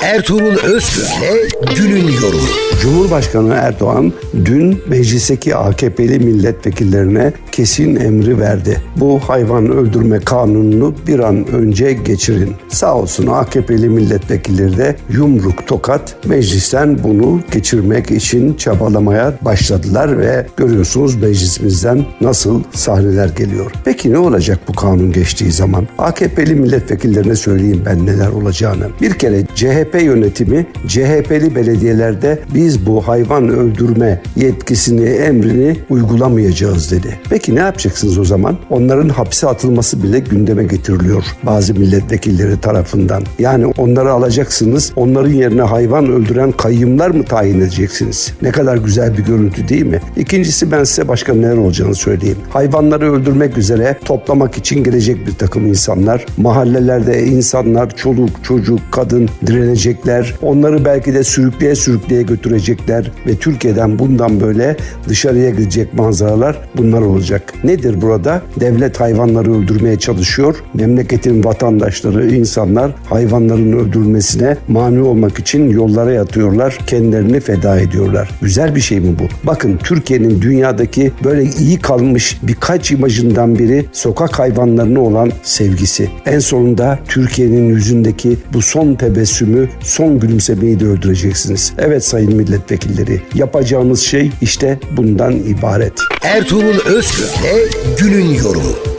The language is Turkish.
Ertuğrul Özkürk'le günün yorumu. Cumhurbaşkanı Erdoğan dün meclisteki AKP'li milletvekillerine kesin emri verdi. Bu hayvan öldürme kanununu bir an önce geçirin. Sağ olsun AKP'li milletvekilleri de yumruk tokat meclisten bunu geçirmek için çabalamaya başladılar ve görüyorsunuz meclisimizden nasıl sahneler geliyor. Peki ne olacak bu kanun geçtiği zaman? AKP'li milletvekillerine söyleyeyim ben neler olacağını. Bir kere CHP yönetimi CHP'li belediyelerde biz bu hayvan öldürme yetkisini, emrini uygulamayacağız dedi. Peki ne yapacaksınız o zaman? Onların hapse atılması bile gündeme getiriliyor bazı milletvekilleri tarafından. Yani onları alacaksınız, onların yerine hayvan öldüren kayyımlar mı tayin edeceksiniz? Ne kadar güzel bir görüntü değil mi? İkincisi ben size başka neler olacağını söyleyeyim. Hayvanları öldürmek üzere toplamak için gelecek bir takım insanlar. Mahallelerde insanlar, çoluk, çocuk, kadın direnecekler. Onları belki de sürükleye sürükleye götürecekler ve Türkiye'den bundan böyle dışarıya gidecek manzaralar bunlar olacak. Nedir burada? Devlet hayvanları öldürmeye çalışıyor. Memleketin vatandaşları, insanlar hayvanların öldürülmesine mani olmak için yollara yatıyorlar. Kendilerini feda ediyorlar. Güzel bir şey mi bu? Bakın Türkiye'nin dünyadaki böyle iyi kalmış birkaç imajından biri sokak hayvanlarına olan sevgisi. En sonunda Türkiye'nin yüzündeki bu son tebessümü, son gülümsemeyi de öldüreceksiniz. Evet sayın milletvekilleri, yapacağımız şey işte bundan ibaret. Ertuğrul Özkürk'le günün yorumu.